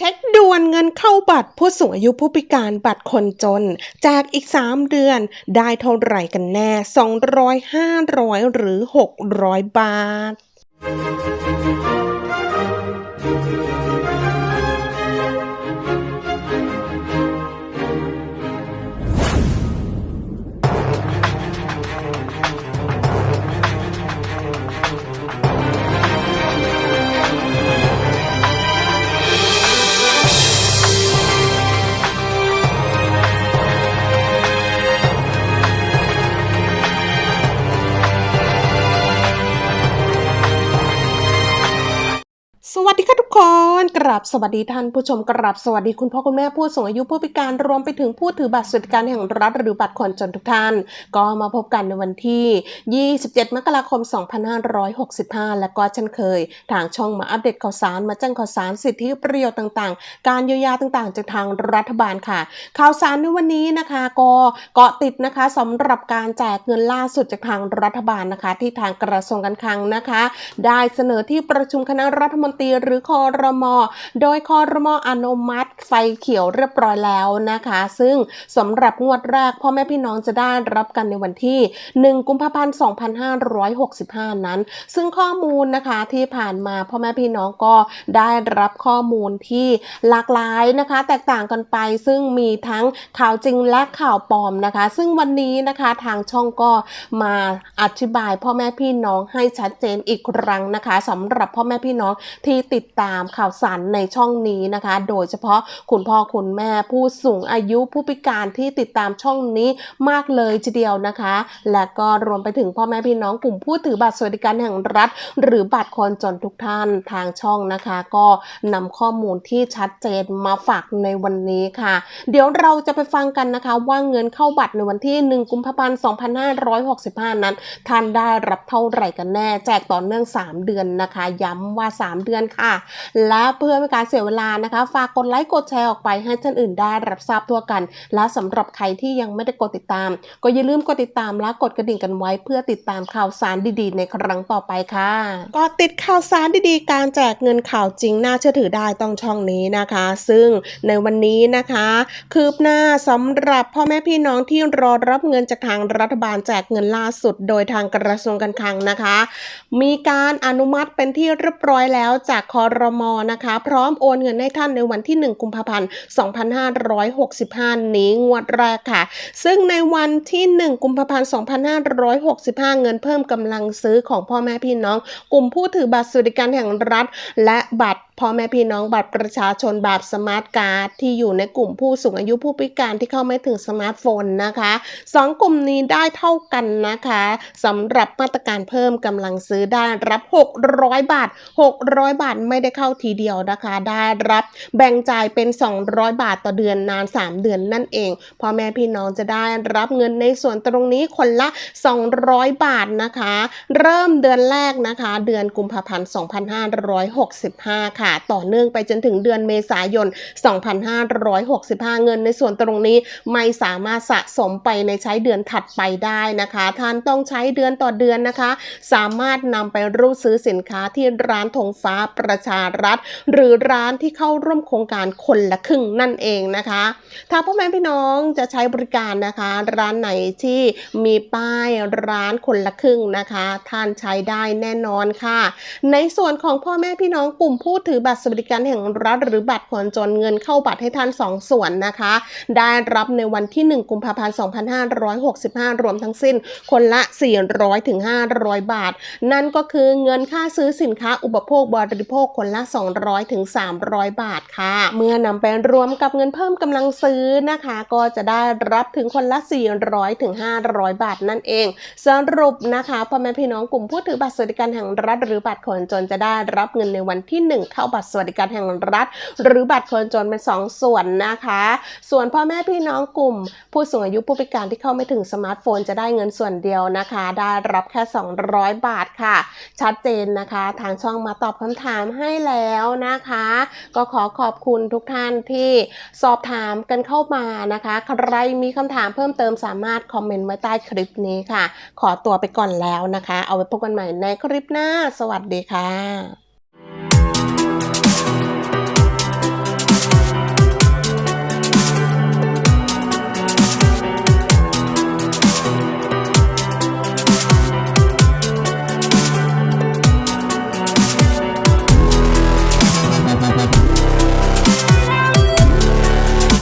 เช็คด่วนเงินเข้าบัตรผู้สูงอายุผู้พิการบัตรคนจน จากอีก 3 เดือนได้เท่าไหร่กันแน่ 200 500 หรือ 600 บาท ค่ะทุกคนกราบสวัสดีท่านผู้ชมกราบสวัสดีคุณพ่อคุณแม่ผู้สูงอายุผู้พิการรวมไปถึงผู้ถือบัตรสวัสดิการแห่งรัฐหรือบัตรคนจนทุกท่าน ก็มาพบกันในวันที่ 27 มกราคม 2565 และก็เช่นเคย ทางช่องมาอัปเดตข่าวสารมาแจ้งข่าวสารสิทธิประโยชน์ต่างๆ การเยียวยาต่างๆ จากทางรัฐบาลค่ะ ข่าวสารในวันนี้นะคะก็เกาะติดนะคะสำหรับการแจกเงินล่าสุดจากทางรัฐบาลนะคะ ที่ทางกระทรวงการคลังนะคะ ได้เสนอที่ประชุมคณะรัฐมนตรีหรือคอรม โดยคอรมออนุมัติไฟเขียวเรียบร้อยแล้วนะคะ ซึ่งสำหรับงวดแรกพ่อแม่พี่น้องจะได้รับกันในวันที่ 1 กุมภาพันธ์ 2565 นั้น ซึ่งข้อมูลนะคะที่ผ่านมาพ่อแม่พี่น้องก็ได้รับข้อมูลที่หลากหลายนะคะ แตกต่างกันไปซึ่งมีทั้งข่าวจริงและข่าวปลอมนะคะ ซึ่งวันนี้นะคะทางช่องก็มาอธิบายพ่อแม่พี่น้องให้ชัดเจนอีกครั้งนะคะสำหรับพ่อแม่พี่น้องที่ติดตามามข่าวสารในช่องนี้นะคะ โดยเฉพาะคุณพ่อคุณแม่ผู้สูงอายุผู้พิการที่ติดตามช่องนี้มากเลยทีเดียวนะคะ และก็รวมไปถึงพ่อแม่พี่น้องกลุ่มผู้ถือบัตรสวัสดิการแห่งรัฐ หรือบัตรคนจนทุกท่านทางช่องนะคะ ก็นำข้อมูลที่ชัดเจนมาฝากในวันนี้ค่ะ เดี๋ยวเราจะไปฟังกันนะคะ ว่าเงินเข้าบัตรในวันที่ 1 กุมภาพันธ์ 2565 นั้น ท่านได้รับเท่าไหร่กันแน่ แจกต่อเนื่อง 3 เดือนนะคะ ย้ำว่า 3 เดือนค่ะและเพื่อไม่การเสียเวลานะคะ ฝากกดไลค์กดแชร์ออกไปให้ท่านอื่นได้รับทราบทั่วกัน และสำหรับใครที่ยังไม่ได้กดติดตาม ก็อย่าลืมกดติดตามและกดกระดิ่งกันไว้ เพื่อติดตามข่าวสารดีๆ ในครั้งต่อไปค่ะก็ติดข่าวสารดีๆ การแจกเงินข่าวจริงน่าเชื่อถือได้ต้องช่องนี้นะคะ ซึ่งในวันนี้นะคะ คืบหน้าสำหรับพ่อแม่พี่น้องที่รอรับเงินจากทางรัฐบาลแจกเงินล่าสุด โดยทางกระทรวงการคลังนะคะ มีการอนุมัติเป็นที่เรียบร้อยแล้วจากคอรมนะคะ พร้อมโอนเงินให้ท่านในวันที่ 1 กุมภาพันธ์ 2565 นี้งวดแรกค่ะ ซึ่งในวันที่ 1 กุมภาพันธ์ 2565 เงินเพิ่มกำลังซื้อของพ่อแม่พี่น้อง กลุ่มผู้ถือบัตรสวัสดิการแห่งรัฐ และบัตรพ่อแม่พี่น้องบัตรประชาชนแบบสมาร์ทการ์ดที่อยู่ในกลุ่มผู้สูงอายุผู้พิการที่เข้าไม่ถึงสมาร์ทโฟนนะคะสองกลุ่มนี้ได้เท่ากันนะคะสำหรับมาตรการเพิ่มกำลังซื้อได้รับ 600 บาท 600 บาทไม่ได้เข้าทีเดียวนะคะ ได้รับแบ่งจ่ายเป็น 200 บาทต่อเดือนนาน 3 เดือนนั่นเองพ่อแม่พี่น้องจะได้รับเงินในส่วนตรงนี้คนละ 200 บาทนะคะ เริ่มเดือนแรกนะคะ เดือนกุมภาพันธ์2565 ค่ะ ต่อเนื่องไปจนถึงเดือนเมษายน 2565 เงินในส่วนตรงนี้ไม่สามารถสะสมไปในใช้เดือนถัดไปได้นะคะ ท่านต้องใช้เดือนต่อเดือนนะคะ สามารถนำไปรูดซื้อสินค้าที่ร้านธงฟ้าประชารัฐ หรือร้านที่เข้าร่วมโครงการคนละครึ่งนั่นเองนะคะถ้าพ่อแม่พี่น้องจะใช้บริการนะคะ ร้านไหนที่มีป้ายร้านคนละครึ่งนะคะ ท่านใช้ได้แน่นอนค่ะ ในส่วนของพ่อแม่พี่น้องกลุ่มผู้ถือบัตรสวัสดิการแห่งรัฐ หรือบัตรคนจนเงินเข้าบัตรให้ท่าน 2 ส่วนนะคะ ได้รับในวันที่ 1 กุมภาพันธ์ 2565 รวมทั้งสิ้นคนละ 400ถึง500 บาท นั่นก็คือเงินค่าซื้อสินค้าอุปโภคบริโภคคนละละ 200ถึง300 บาทค่ะ เมื่อนำไปรวมกับเงินเพิ่มกำลังซื้อนะคะ ก็จะได้รับถึงคนละ 400ถึง500 บาทนั่นเอง สรุปนะคะพ่อแม่พี่น้องกลุ่มผู้ถือบัตรสวัสดิการแห่งรัฐ หรือบัตรคนจนจะได้รับเงินในวันที่ 1 เข้าบัตรสวัสดิการแห่งรัฐ หรือบัตรคนจนเป็น 2 ส่วนนะคะ ส่วนพ่อแม่พี่น้องกลุ่ม ผู้สูงอายุผู้พิการที่เข้าไม่ถึงสมาร์ทโฟนจะได้เงินส่วนเดียวนะคะ ได้รับแค่ 200 บาทค่ะ ชัดเจนนะคะ ทางช่องมาตอบคำถามให้แล้วนะคะ ก็ขอขอบคุณทุกท่านที่สอบถามกันเข้ามานะคะ ใครมีคำถามเพิ่มเติมสามารถคอมเมนต์ไว้ใต้คลิปนี้ค่ะ ขอตัวไปก่อนแล้วนะคะ เอาไว้พบกันใหม่ในคลิปหน้า สวัสดีค่ะ